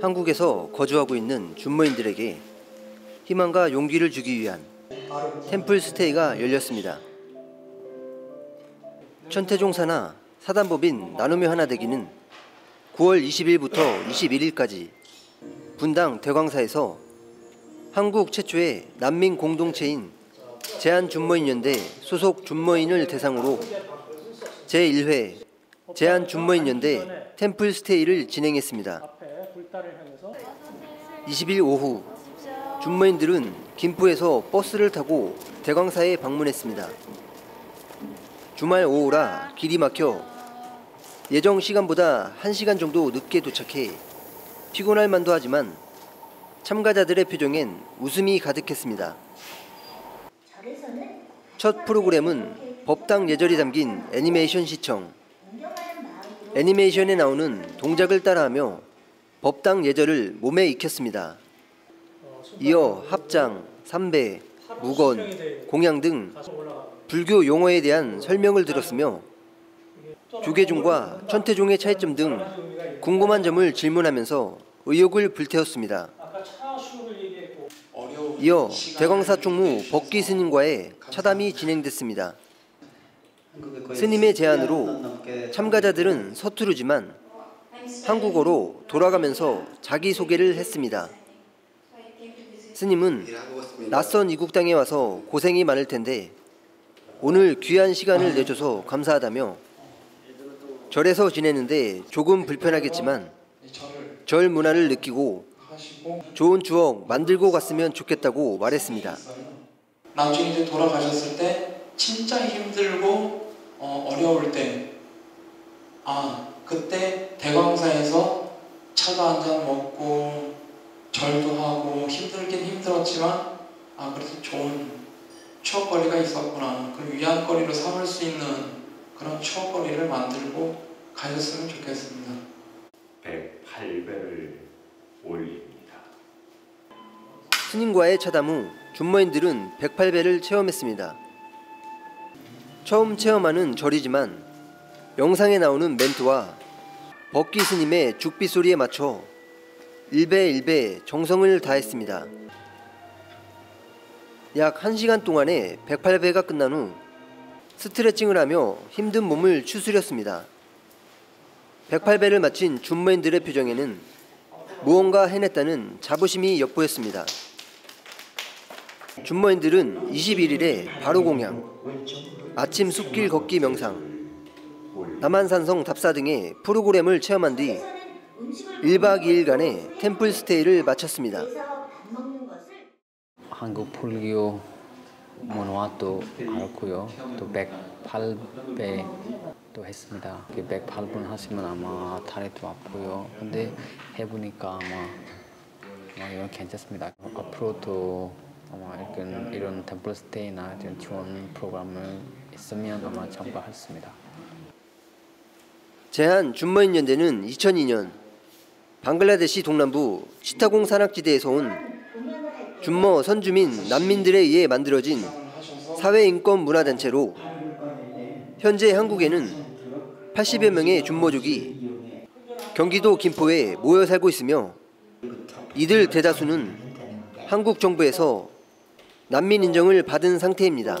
한국에서 거주하고 있는 준모인들에게 희망과 용기를 주기 위한 템플 스테이가 열렸습니다. 천태종사나 사단법인 나눔의 하나 되기는 9월 20일부터 21일까지 분당 대광사에서 한국 최초의 난민 공동체인 제한준모인연대 소속 준모인을 대상으로 제1회 제한준모인연대 템플 스테이를 진행했습니다. 20일 오후 준모인들은 김포에서 버스를 타고 대광사에 방문했습니다. 주말 오후라 길이 막혀 예정 시간보다 1시간 정도 늦게 도착해 피곤할 만도 하지만 참가자들의 표정엔 웃음이 가득했습니다. 첫 프로그램은 법당 예절이 담긴 애니메이션 시청. 애니메이션에 나오는 동작을 따라하며 법당 예절을 몸에 익혔습니다. 이어 합장, 삼배, 무건, 공양 등 불교 용어에 대한 설명을 들었으며 조계종과 천태종의 차이점 등 궁금한 점을 질문하면서 의욕을 불태웠습니다. 이어 대광사 총무 법기 스님과의 차담이 진행됐습니다. 스님의 제안으로 참가자들은 서투르지만 한국어로 돌아가면서 자기소개를 했습니다. 스님은 낯선 이국 땅에 와서 고생이 많을 텐데 오늘 귀한 시간을 내줘서 감사하다며 절에서 지내는데 조금 불편하겠지만 절 문화를 느끼고 좋은 추억 만들고 갔으면 좋겠다고 말했습니다. 나중에 돌아가셨을 때 진짜 힘들고 어, 어려울 때, 아 그때 대광사에서 차도 한 잔 먹고 절도 하고 힘들긴 힘들었지만 아 그래도 좋은 추억거리가 있었구나. 그 위안거리로 삼을 수 있는 그런 추억거리를 만들고 가셨으면 좋겠습니다. 108배를 올립니다. 스님과의 차담 후 준모인들은 108배를 체험했습니다. 처음 체험하는 절이지만 영상에 나오는 멘트와 법기 스님의 죽비 소리에 맞춰 1배 1배 정성을 다했습니다. 약 1시간 동안의 108배가 끝난 후 스트레칭을 하며 힘든 몸을 추스렸습니다. 108배를 마친 준모인들의 표정에는 무언가 해냈다는 자부심이 엿보였습니다. 준모인들은 21일에 바로 공양, 아침 숲길 걷기 명상, 남한산성 답사 등의 프로그램을 체험한 뒤 1박 2일간의 템플 스테이를 마쳤습니다. 한국 불교 문화도 알고요. 또 108배 또 했습니다. 108분 하시면 아마 다리도 아프고요. 근데 해보니까 아마, 아마 이건 괜찮습니다. 앞으로도 아마 이런, 이런 템플 스테이나 이런 지원 프로그램을 있으면 아마 참가하겠습니다. 제한 준모인 연대는 2002년 방글라데시 동남부 치타공 산악지대에서 온 준모 선주민 난민들에 의해 만들어진 사회인권 문화단체로 현재 한국에는 80여 명의 준모족이 경기도 김포에 모여 살고 있으며 이들 대다수는 한국 정부에서 난민 인정을 받은 상태입니다.